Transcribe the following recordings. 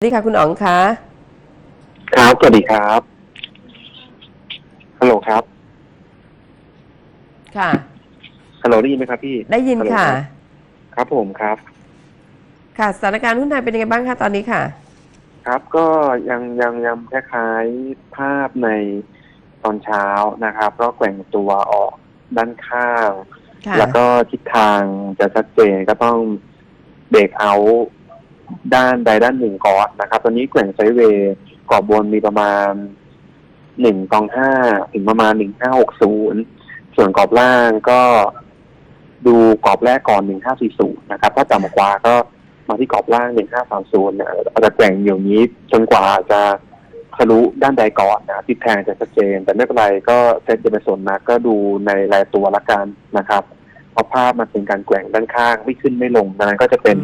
สวัสดีค่ะคุณอ๋องคะครับสวัสดีครับฮัลโหลครับค่ะฮัลโหลได้ยินไหมครับพี่ได้ยินฮัลโหลค่ะ รับครับผมครับ ค่ะสถานการณ์หุ้นไทยเป็นยังไงบ้างคะตอนนี้ค่ะ ครับก็ยังยังยังคล้ายๆภาพในตอนเช้านะครับก็แกว่งตัวออกด้านข้าง ค่ะแล้วก็ทิศทางจะชัดเจนก็ต้องเบรกเอาท์ ด้านใดด้านหนึ่งก่อนนะครับ ตอนนี้แกว่งไซเวย์กรอบบนมีประมาณหนึ่งกองห้าถึงประมาณหนึ่งห้าหกศูนย์ส่วนกรอบล่างก็ดูกรอบแรกก่อนหนึ่งห้าสี่ศูนย์นะครับ ถ้าต่ำกว่าก็มาที่กรอบล่างหนึ่งห้าสามศูนย์เนี่ยอาจจะแกว่งอย่างนี้จนกว่าจะทะลุด้านใดก่อนนะทิศทางจะชัดเจน แต่ไม่เป็นไรก็เซตจะไปสนนะก็ดูในรายตัวละกันนะครับเพราะภาพมันเป็นการแกว่งด้านข้างไม่ขึ้นไม่ลงดังนั้นก็จะเป็น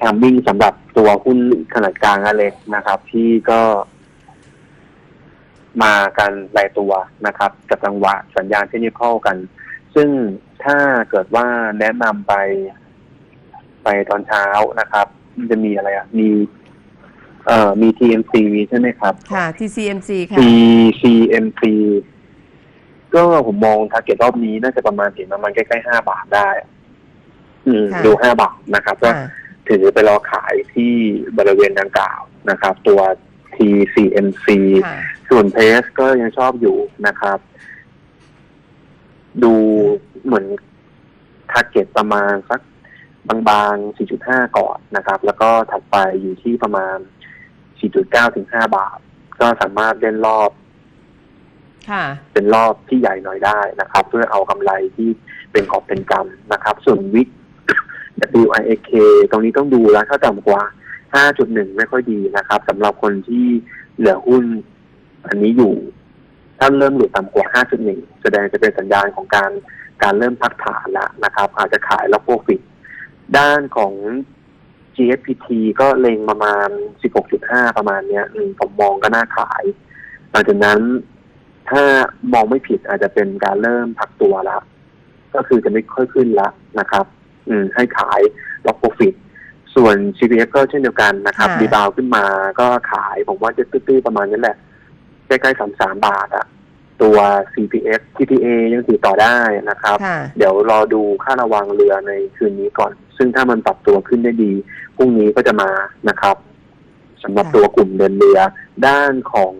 ทามมิ่งสำหรับตัวหุ้นขนาดกลางและเล็กนะครับ ที่ก็มากันรายตัวนะครับ กับจังหวะสัญญาณเทคนิคอลกัน ซึ่งถ้าเกิดว่าแนะนำไป ไปตอนเช้านะครับมันจะมีอะไรอะ มี เอ่อมี TMC ใช่ไหมครับ ค่ะ TCMC ค่ะ TCMC ก็ผมมองทาร์เก็ตรอบนี้น่าจะประมาณถึงประมาณใกล้ๆห้าบาทได้ อืมค่ะ ดูห้าบาทนะครับก็ ค่ะ ถือไปรอขายที่บริเวณดังกล่าวนะครับ ตัว TCMC ค่ะส่วนเพสก็ยังชอบอยู่นะครับ ดูเหมือนทาร์เก็ตประมาณสักบางๆ 4.5 ก่อนนะครับ แล้วก็ถัดไปอยู่ที่ประมาณ 4.9 ถึง 5 บาท ก็สามารถเล่นรอบค่ะเป็นรอบที่ใหญ่หน่อยได้นะครับ เพื่อเอากำไรที่เป็นกอบเป็นกำนะครับ ส่วนวิก WIAK ตรงนี้ต้องดูแล้วถ้าต่ำกว่า 5.1 ไม่ค่อยดีนะครับสำหรับคนที่เหลือหุ้นอันนี้อยู่ ถ้าเริ่มหลุดต่ำกว่า 5.1 แสดงจะเป็นสัญญาณของการการเริ่มพักฐานแล้วนะครับ อาจจะขายแล้วโปรฟิตด้านของ GFPT ก็เล็งประมาณ 16.5 ประมาณเนี้ยผมมองก็น่าขาย หลังจากนั้นถ้ามองไม่ผิดอาจจะเป็นการเริ่มพักตัวแล้วก็คือจะไม่ค่อยขึ้นแล้วนะครับ ให้ขายล็อกโปรฟิตส่วน CPF ก็เช่นเดียวกันนะครับค่ะ รีบาวขึ้นมาก็ขายผมว่าจะตื้อๆประมาณนี้แหละ ใกล้ๆสามสามบาทอะตัว CPF TTA ยังถือต่อได้นะครับ ค่ะ เดี๋ยวรอดูค่าระวังเรือในคืนนี้ก่อน ซึ่งถ้ามันปรับตัวขึ้นได้ดีพรุ่งนี้ก็จะมานะครับสำหรับค่ะ ตัวกลุ่มเดินเรือ ด้านของ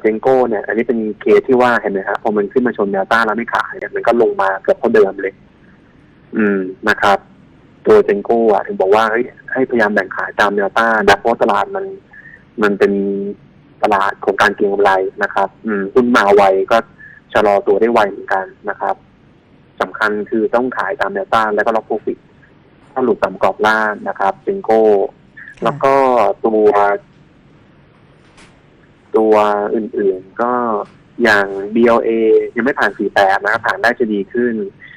เจงโก้เนี่ย อันนี้เป็นเคสที่ว่าเห็นไหมครับพอมันขึ้นมาชนแนวต้านแล้วไม่ขายเนี่ยมันก็ลงมาเกือบเท่าเดิมเลย อืมนะครับ ตัวเจงโก้อะถึงบอกว่าเฮ้ยให้พยายามแบ่งขายตามแนวต้านนะเพราะตลาดมันมันเป็นตลาดของการเก็งกำไรนะครับ อืมหุ้นมาไวก็ชะลอตัวได้ไวเหมือนกันนะครับสำคัญคือต้องขายตามแนวต้านแล้วก็ล็อกโปรฟิตถ้าหลุดต่ำกรอบล่างนะครับเจงโก้ แล้วก็ตัว ตัวอื่นๆก็อย่าง BLA ยังไม่ผ่าน 48 นะครับผ่านได้จะดีขึ้น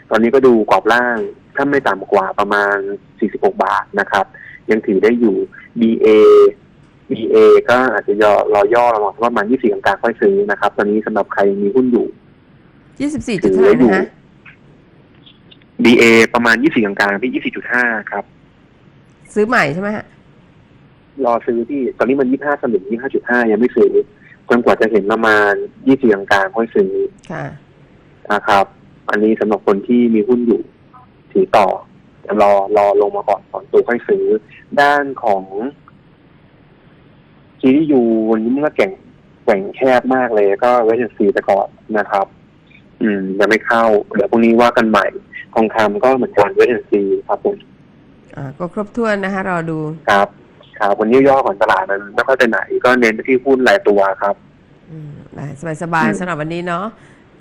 ตอนนี้ก็ดูกรอบล่างถ้าไม่ต่ำกว่าประมาณ 46 บาทนะครับ ยังถือได้อยู่ BA BA ก็อาจจะรอรอย่อระหว่างประมาณ 24กลางๆค่อยซื้อนะครับ ตอนนี้สำหรับใครมีหุ้นอยู่ยี่สิบสี่จุดเท่าไหร่นะคะ BA ประมาณ 24กลางๆที่24.5 ครับ ซื้อใหม่ใช่ไหมฮะรอซื้อที่ตอนนี้มันยี่ห้าสลึงยี่ห้าจุดห้ายังไม่ซื้อจนกว่าจะเห็นประมาณยี่สิบกลางๆค่อยซื้อค่ะนะครับ อันนี้สำหรับคนที่มีหุ้นอยู่ถือต่อแต่รอรอลงมาก่อนก่อนตัวค่อยซื้อ ด้านของ GDU วันนี้มันก็แก่งแกว่งแคบมากเลย ก็ไว้จะซีไปก่อนนะครับ อืมยังไม่เข้า เดี๋ยวพรุ่งนี้ว่ากันใหม่ทองคำก็เหมือนกันไว้จะซีครับผมอ่าก็ครบถ้วนนะคะรอดูครับครับวันนี้ย่อของตลาดมันไม่ค่อยไปไหน ก็เน้นไปที่หุ้นรายตัวครับ อืมสบายสบายอืมๆสำหรับวันนี้เนาะ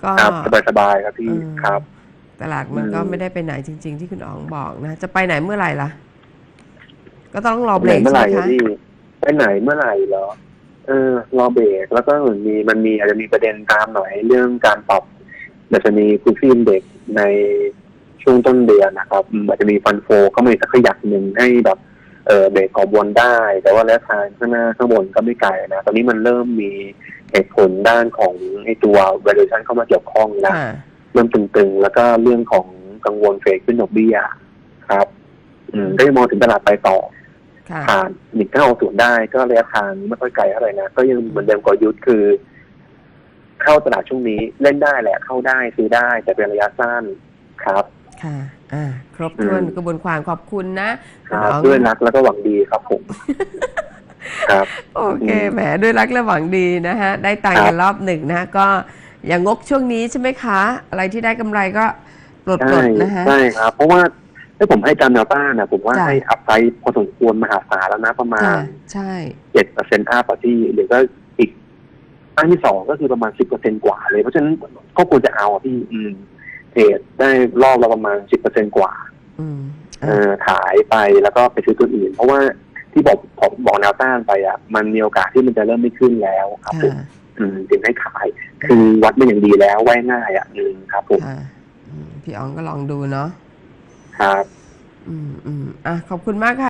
ก็ครับสบายๆครับพี่เออ ครับ ตลาดมันก็อืม ไม่ได้ไปไหนจริง ๆ ที่คุณอ๋องบอกนะจะไปไหนเมื่อไหร่ล่ะ ก็ต้องรอเบรกเมื่อใช่ไหไหมร่คะพี่ไปไหนเมื่อไหร่เหรอ เออ รอเบรกแล้วก็เหมือนมีมันมีอาจจะมีประเด็นตามหน่อยเรื่องการปรับดัชนีคูฟี่อินเด็กซ์ในช่วงต้นเดือนนะครับอืมอาจจะมีฟันโฟก็มีสักขยักหนึ่งให้แบบเออเบรกขอบนได้ แต่ว่าแล้วทางข้างหน้าข้างบนก็ไม่ไกลนะ ตอนนี้มันเริ่มมี เหตุผลด้านของไอตัว valuation เข้ามาเกี่ยวข้องแล้วค่ะเริ่มตึงๆ แล้วก็เรื่องของกังวลเฟดขึ้นดอกเบี้ยครับ อืมก็ยังมองถึงตลาดไปต่อค่ะผ่านหนึ่งเก้าศูนย์ได้ก็ระยะทางไม่ค่อยไกลเท่าไหร่นะก็ยังเหมือนเดิมกลยุทธ์คือ เข้าตลาดช่วงนี้เล่นได้แหละเข้าได้ซื้อได้แต่เป็นระยะสั้นครับค่ะอ่า ครบถ้วนอืมกระบวนความขอบคุณนะคคุณรับอ๋องด้วยรักแล้วก็หวังดีครับผม ครับ โอเคอืมแหมด้วยรักและหวังดีนะฮะ ได้ตังค์ครับกันรอบหนึ่งนะฮะก็อย่างงกช่วงนี้ใช่ไหมคะ อะไรที่ได้กำไรก็ปลดปลใช่ดนะฮะ ใช่ครับ เพราะว่าถ้าผมให้จำแนวต้านนะผมว่าจ้ะ ให้อัพไซด์พอสมควรมหาศาลแล้วนะประมาค่ะณใช่ เจ็ดเปอร์เซ็นต์อัพที่หรือก็อีกอันที่สองก็คือประมาณสิบเปอร์เซ็นกว่าเลย เพราะฉะนั้นก็ควรจะเอาอะพี่อืมเทรดได้รอบละประมาณสิบเปอร์เซ็นกว่าอืมเออขายไปแล้วก็ไปซื้อตัวอื่น เพราะว่า ที่บอกผมบอกแนวต้านไปอะมันมีโอกาสที่มันจะเริ่มไม่ขึ้นแล้วครับผมค่ะอืมถึงให้ขาย คือวัดไม่อย่างดีแล้วไว้ง่ายอะอืมครับผมค่ะอืมพี่อ๋องก็ลองดูเนาะครับ อืมอืมอะขอบคุณมากค่ะ